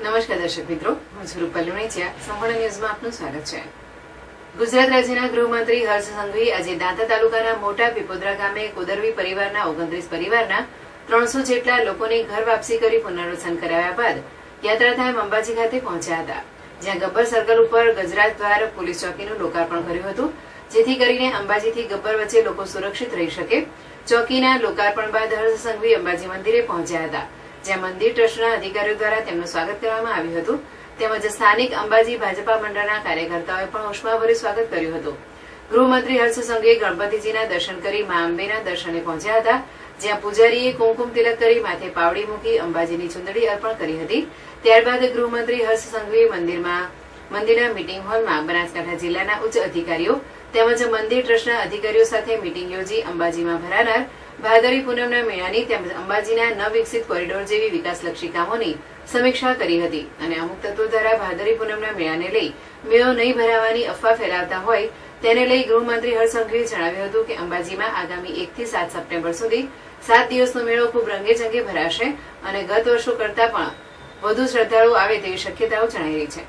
નમસ્કાર દર્શક મિત્રો, હું રૂપલ લુણીચિયા. સંપૂર્ણ ન્યૂઝમાં આપનું સ્વાગત છે. ગુજરાત રાજ્યના ગૃહમંત્રી હર્ષ સંઘવી આજે દાંતા તાલુકાના મોટા પીપોદરા ગામે કોદરવી પરિવારના ઓગણત્રીસ પરિવારના ત્રણસો જેટલા લોકોની ઘર વાપસી કરી પુનર્વસન કરાવ્યા બાદ યાત્રાધામ અંબાજી ખાતે પહોંચ્યા હતા. જ્યાં ગબ્બર સર્કલ ઉપર ગુજરાત દ્વાર પોલીસ ચોકીનું લોકાર્પણ કર્યું હતું. જેથી કરીને અંબાજીથી ગબ્બર વચ્ચે લોકો સુરક્ષિત રહી શકે. ચોકીના લોકાર્પણ બાદ હર્ષ સંઘવી અંબાજી મંદિરે પહોંચ્યા હતા. જ્યાં મંદિર ટ્રસ્ટના અધિકારીઓ દ્વારા તેમનું સ્વાગત કરવામાં આવ્યું હતું. તેમજ સ્થાનિક અંબાજી ભાજપા મંડળના કાર્યકર્તાઓએ પણ ઉષ્માભર્યું સ્વાગત કર્યું હતું. ગૃહમંત્રી હર્ષ સંઘે ગણપતિજીના દર્શન કરી મા અંબેના દર્શને પહોંચ્યા હતા, જ્યાં પૂજારીએ કુમકુમ તિલક કરી માથે પાવડી મૂકી અંબાજીની ચુંદડી અર્પણ કરી હતી. ત્યારબાદ ગૃહમંત્રી હર્ષ સંઘવીએ મંદિરમાં, મંદિરના મિટિંગ હોલમાં બનાસકાંઠા જિલ્લાના ઉચ્ચ અધિકારીઓ તેમજ મંદિર ટ્રસ્ટના અધિકારીઓ સાથે મીટિંગ યોજી અંબાજીમાં ભરાનાર ભાદરી પૂનમના મેળાની તેમજ અંબાજીના નવવિકસિત કોરિડોર જેવી વિકાસલક્ષી કામોની સમીક્ષા કરી હતી અને અમુક તત્વો દ્વારા ભાદરી પૂનમના મેળાને લઈ મેળો નહીં ભરાવાની અફવા ફેલાવતા હોય તેને લઈ ગૃહમંત્રી હરસંઘવીએ સંઘવીએ જણાવ્યું હતું કે અંબાજીમાં આગામી એકથી સાત સપ્ટેમ્બર સુધી સાત દિવસનો મેળો ખૂબ રંગેચંગે ભરાશે અને ગત વર્ષો કરતા પણ વધુ શ્રદ્ધાળુ આવે તેવી શક્યતાઓ જણાઈ રહી છે.